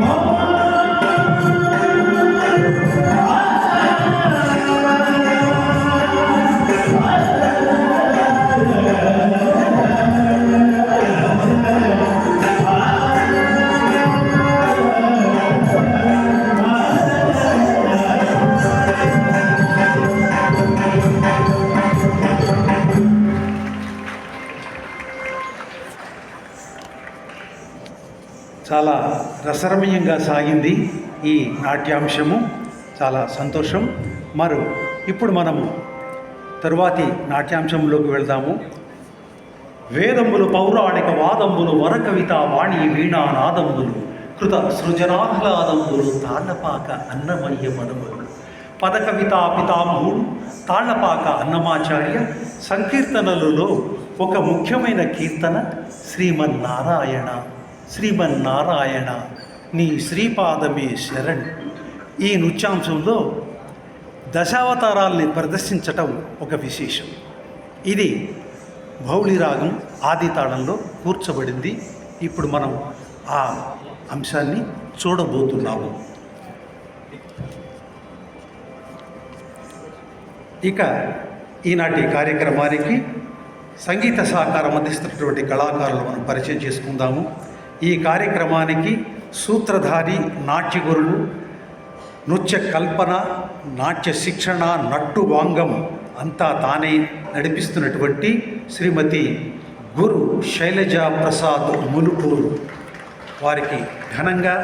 Oh. చాలా రసరమయంగా సాగింది ఈ నాట్యాంశము. చాలా సంతోషం. మరు ఇప్పుడు మనము తరువాతి నాట్యాంశంలోకి వెళ్దాము. వేదములు పౌరాణిక వాదములు వరకవిత వాణి వీణా నాదంబులు కృత సృజనాహ్లాదంబులు తాళ్ళపాక అన్నమయ్య మనుములు పదకవిత పితామహుడు తాళ్ళపాక అన్నమాచార్య సంకీర్తనలలో ఒక ముఖ్యమైన కీర్తన శ్రీమన్నారాయణ. శ్రీమన్నారాయణ నీ శ్రీపాదమే శరణ్. ఈ నృత్యాంశంలో దశావతారాల్ని ప్రదర్శించటం ఒక విశేషం. ఇది భౌళి రాగం ఆది తాళంలో కూర్చబడింది. ఇప్పుడు మనం ఆ అంశాన్ని చూడబోతున్నాము. ఇక ఈనాటి కార్యక్రమానికి సంగీత సహకారం అందిస్తున్నటువంటి కళాకారులు మనం పరిచయం చేసుకుందాము. ఈ కార్యక్రమానికి సూత్రధారి నాట్య గురువు నృత్య కల్పన నాట్య శిక్షణ నట్టు వాంగం అంతా తానే నడిపిస్తున్నటువంటి శ్రీమతి గురు శైలజ ప్రసాద్ ములుపూరు వారికి ఘనంగా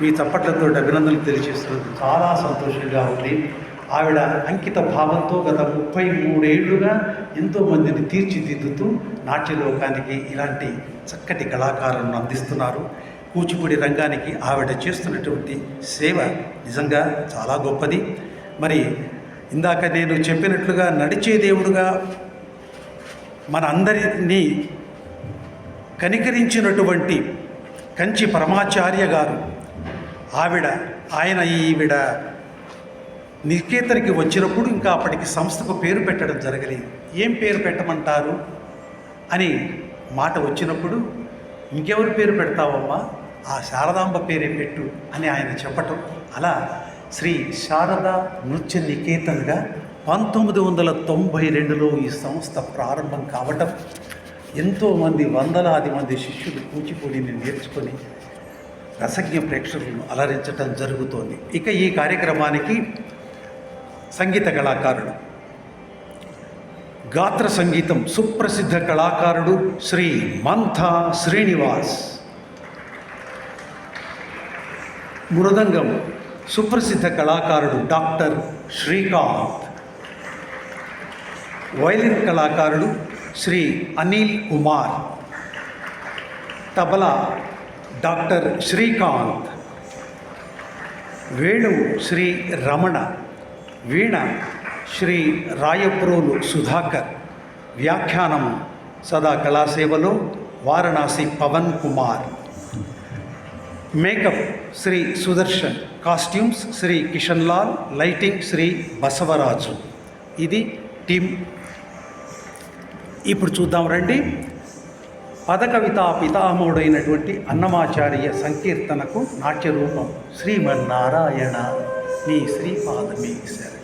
మీ చప్పట్లతో అభినందనలు తెలియజేస్తున్నందుకు చాలా సంతోషంగా ఉంది. ఆవిడ అంకిత భావంతో గత ముప్పై మూడేళ్ళుగా ఎంతోమందిని తీర్చిదిద్దుతూ నాట్యలోకానికి ఇలాంటి చక్కటి కళాకారులను అందిస్తున్నారు. కూచిపూడి రంగానికి ఆవిడ చేస్తున్నటువంటి సేవ నిజంగా చాలా గొప్పది. మరి ఇందాక నేను చెప్పినట్లుగా నడిచే దేవుడుగా మన అందరినీ కనికరించినటువంటి కంచి పరమాచార్య గారు ఆవిడ ఆయన ఈవిడ నికేతనికి వచ్చినప్పుడు ఇంకా అప్పటికి సంస్థకు పేరు పెట్టడం జరగలేదు. ఏం పేరు పెట్టమంటారు? అని మాట వచ్చినప్పుడు ఇంకెవరి పేరు పెడతావమ్మా? ఆ శారదాంబ పేరే పెట్టు? అని ఆయన చెప్పటం. అలా శ్రీ శారద నృత్య నికేతన్గా పంతొమ్మిది వందల తొంభై రెండులో ఈ సంస్థ ప్రారంభం కావటం ఎంతోమంది వందలాది మంది శిష్యులు కూచిపూడిని నేర్చుకొని రసజ్ఞ ప్రేక్షకులను అలరించటం జరుగుతోంది. ఇక ఈ కార్యక్రమానికి సంగీత కళాకారుడు. గాత్ర సంగీతం సుప్రసిద్ధ కళాకారుడు శ్రీ మంథా శ్రీనివాస్. మృదంగం సుప్రసిద్ధ కళాకారుడు డాక్టర్ శ్రీకాంత్. వైలిన్ కళాకారుడు శ్రీ అనిల్ కుమార్. తబలా డాక్టర్ శ్రీకాంత్. వేణు శ్రీ రమణ. వీణ శ్రీ రాయప్రోలు సుధాకర్. వ్యాఖ్యానం సదా కళాసేవలో Varanasi Pavan Kumar. Makeup Sri Sudarshan. Costumes Sri Kishan Lal. Lighting Sri Basavaraju. ఇది టీం ఇప్పుడు చూద్దాం రండి. పదకవితా పితామహుడైనటువంటి అన్నమాచార్య సంకీర్తనకు నాట్య రూపం శ్రీమన్నారాయణ నీ శ్రీపాదమే శరణం